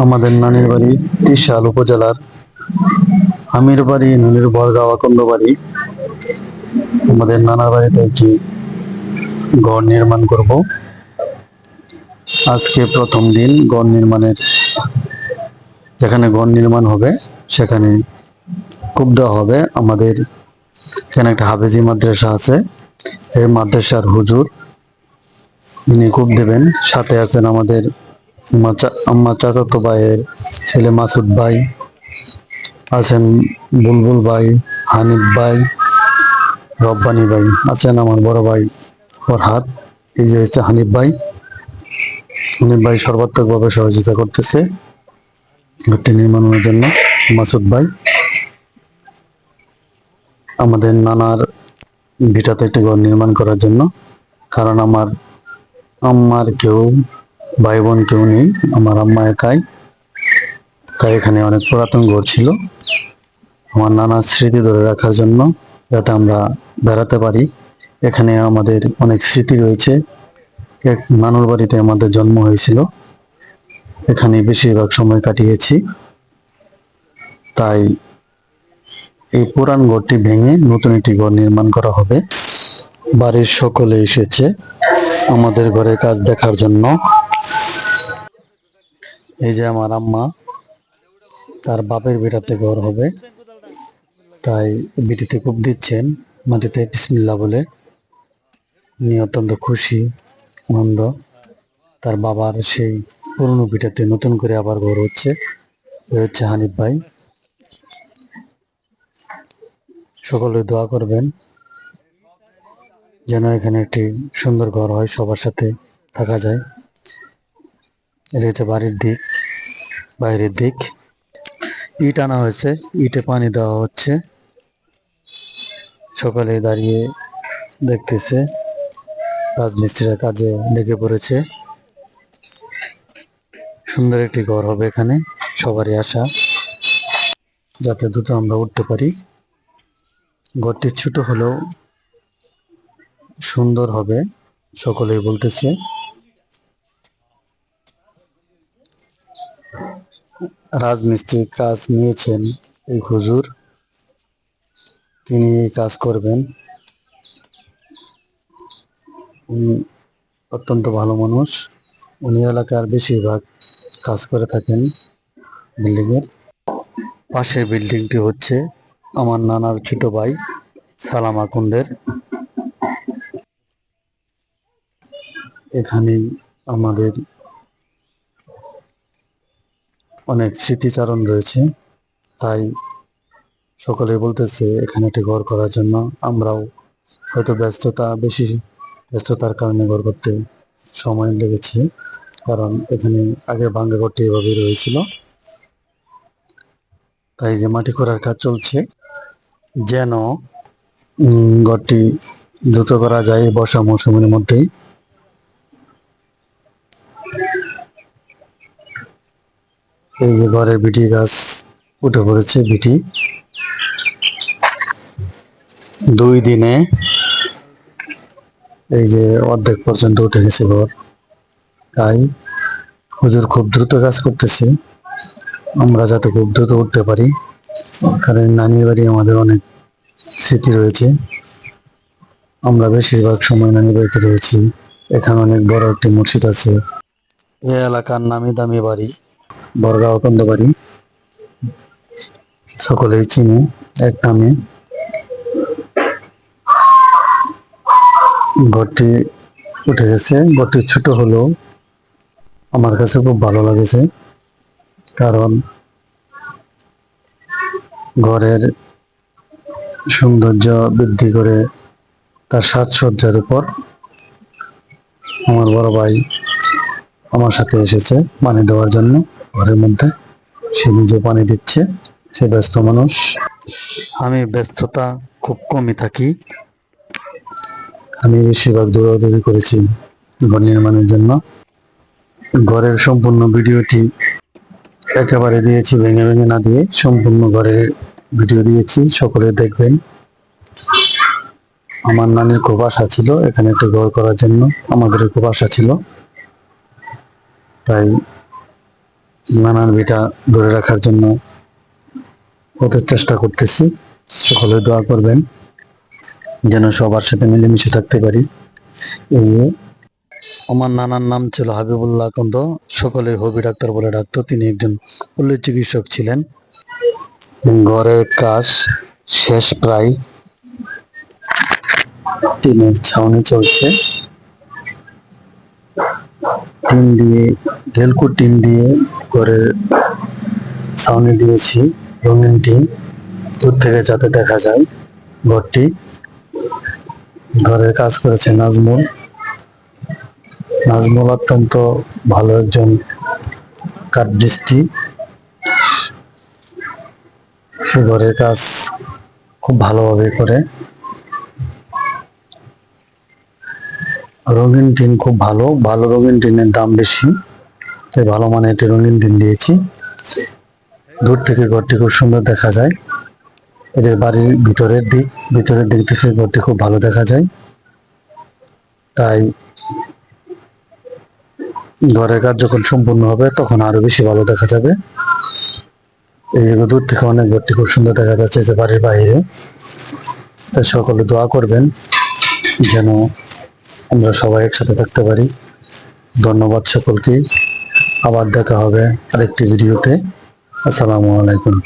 আমাদের নানির বাড়ি ত্রিশাল উপজেলার আমির বাড়ি ননির বরগাঁও আকন্দ বাড়ি। আমাদের নানার বাড়িতে একটি ঘর নির্মাণ করব। আজকে প্রথম দিন ঘর নির্মাণের, যেখানে ঘর নির্মাণ হবে, সেখানে কূপ দেওয়া হবে। আমাদের এখানে একটা হাফেজি মাদ্রাসা আছে। এই মাদ্রাসার হুজুর, ইনি কূপ দেবেন। সাথে আছেন আমাদের চাচাতো ভাইয়ের ছেলে মাসুদ ভাই, আছেন বুলবুল ভাই, হানিফ ভাই, রব্বানি ভাই, আছেন আমার বড় ভাই ফরহাদ, এই যে হচ্ছে হানিফ ভাই। হানিফ ভাই সর্বাত্মকভাবে সহযোগিতা করতেছে ঘরটি নির্মাণের জন্য, মাসুদ ভাই। আমাদের নানার ভিটাতে একটি ঘর নির্মাণ করার জন্য, কারণ আমার আমার কেউ ভাই বোন কেউ নেই, আমার আম্মা একাই। তাই এখানে অনেক পুরাতন ঘর ছিল। আমার নানার স্মৃতি ধরে রাখার জন্য যাতে আমরা বেড়াতে পারি। এখানে আমাদের অনেক স্মৃতি রয়েছে। এক নানুর বাড়িতে আমাদের জন্ম হয়েছিল। এখানে বেশিরভাগ সময় কাটিয়েছি। তাই এই পুরান ঘরটি ভেঙে নতুন একটি ঘর নির্মাণ করা হবে। বাড়ির সকলে এসেছে। আমাদের ঘরে কাজ দেখার জন্য এই যে আমার আম্মা, তার বাপের বিটাতে ঘর হবে। তাই বিটিতে কূপ দিচ্ছেন, মাটিতে বিসমিল্লা বলে। উনি অত্যন্ত খুশি, আনন্দ। তার বাবার সেই পুরনো পিঠাতে নতুন করে আবার ঘর হচ্ছে হচ্ছে হানিফ ভাই। সকলে দোয়া করবেন, যেন এখানে একটি সুন্দর ঘর হয়, সবার সাথে থাকা যায়। এটা হচ্ছে বাড়ির দিক, বাইরের দিক। ইট আনা হয়েছে, ইটে পানি দেওয়া হচ্ছে। সকালে দাঁড়িয়ে দেখতেছে, রাজমিস্ত্রির কাজে লেগে পড়েছে। সুন্দর একটি ঘর হবে এখানে, সবারই আশা। যাতে দ্রুত আমরা উঠতে পারি। ঘরটি ছোট হলেও সুন্দর হবে, সকলেই বলতেছে। রাজমিস্ত্রির কাজ নিয়েছেন এই হুজুর। তিনি এই কাজ করবেন। উনি অত্যন্ত ভালো মানুষ। উনি এলাকার বেশিরভাগ কাজ করে থাকেন বিল্ডিং এর পাশের বিল্ডিংটি হচ্ছে আমার নানার ছোট ভাই সালাম আকুন্দের। এখানে আমাদের অনেক স্মৃতিচারণ রয়েছে। তাই সকলে বলতেছে, এখানে একটি ঘর করার জন্য আমরাও হয়তো ব্যস্ততা, বেশি ব্যস্ততার কারণে ঘর করতে সময় লেগেছে। কারণ এখানে আগে ভাঙ্গা ঘরটি এভাবেই রয়েছিল। তাই যে মাটি করার কাজ চলছে, যেন ঘরটি দ্রুত করা যায় বর্ষা মৌসুমের মধ্যেই। এই যে ঘরের বিটি গাছ উঠে পড়েছে, বিটি। দুই দিনে এই যে অর্ধেক পর্যন্ত উঠে গেছে ঘর। তাই হুজুর খুব দ্রুত কাজ করতেছে। আমরা যাতে খুব দ্রুত উঠতে পারি, কারণ নানির বাড়ি আমাদের অনেক স্মৃতি রয়েছে। আমরা বেশিরভাগ সময় নানির বাড়িতে রয়েছি। এখানে অনেক বড় একটি মসজিদ আছে। এই এলাকার নামি দামি বাড়ি। বরগাঁও কন্দ বাড়ি সকলেই চিনে, এক নামে। ঘরটি উঠে গেছে। ঘরটি ছোট হলেও আমার কাছে খুব ভালো লাগেছে। কারণ ঘরের সৌন্দর্য বৃদ্ধি করে তার সাজসজ্জার উপর আমার বড় ভাই আমার সাথে এসেছে পানি দেওয়ার জন্য। ঘরের মধ্যে। সে নিজে পানি দিচ্ছে সে ব্যস্ত মানুষ। আমি ব্যস্ততা খুব কমই থাকি। আমি বেশিরভাগ দৌড়াদৌড়ি করেছি ঘর নির্মাণের জন্য। ঘরের সম্পূর্ণ ভিডিওটি একেবারে দিয়েছি ভেঙে ভেঙে না দিয়ে সম্পূর্ণ ঘরের ভিডিও দিয়েছি সকলে দেখবেন। আমার নানির খুব আশা ছিল এখানে একটা ঘর করার জন্য আমাদের খুব আশা ছিল। তাই নানান ভিটা ধরে রাখার জন্য ওদের চেষ্টা করতেছি। সকলে দোয়া করবেন, যেন সবার সাথে মিলেমিশে থাকতে পারি। এই যে আমার নানার নাম ছিল হাবিবুল্লাহ কন্দ সকলে হবি ডাক্তার বলে ডাকতো। তিনি একজন পল্লী চিকিৎসক ছিলেন। ঘরের কাজ শেষ প্রায় টিনের ছাউনি চলছে। টিন দিয়ে ঢেলকু টিন দিয়ে ঘরের ছাউনি দিয়েছি, রঙিন টিন দূর থেকে যাতে দেখা যায় ঘরটি। ঘরের কাজ করেছে নাজমুল। নাজমুল অত্যন্ত ভালো একজন কাঠমিস্ত্রি। সে ঘরের কাজ খুব ভালোভাবে করে। রঙিন টিন খুব ভালো ভালো রঙিন টিনের দাম বেশি। তাই ভালো মানের একটি রঙিন টিন দিয়েছি। দূর থেকে ঘরটি খুব সুন্দর দেখা যায়। এদের বাড়ির ভিতরের দিক ভিতরের দিক থেকে ঘরটি খুব ভালো দেখা যায়। তাই ঘরের কাজ যখন সম্পূর্ণ হবে, তখন আরও বেশি ভালো দেখা যাবে। এই যে দূর থেকে অনেক ঘরটি খুব সুন্দর দেখা যাচ্ছে যে বাড়ির বাইরে। তাই সকলে দোয়া করবেন যেন আমরা সবাই একসাথে থাকতে পারি। ধন্যবাদ সকলকে। আবার দেখা হবে আরেকটি ভিডিওতে। আসসালামু আলাইকুম।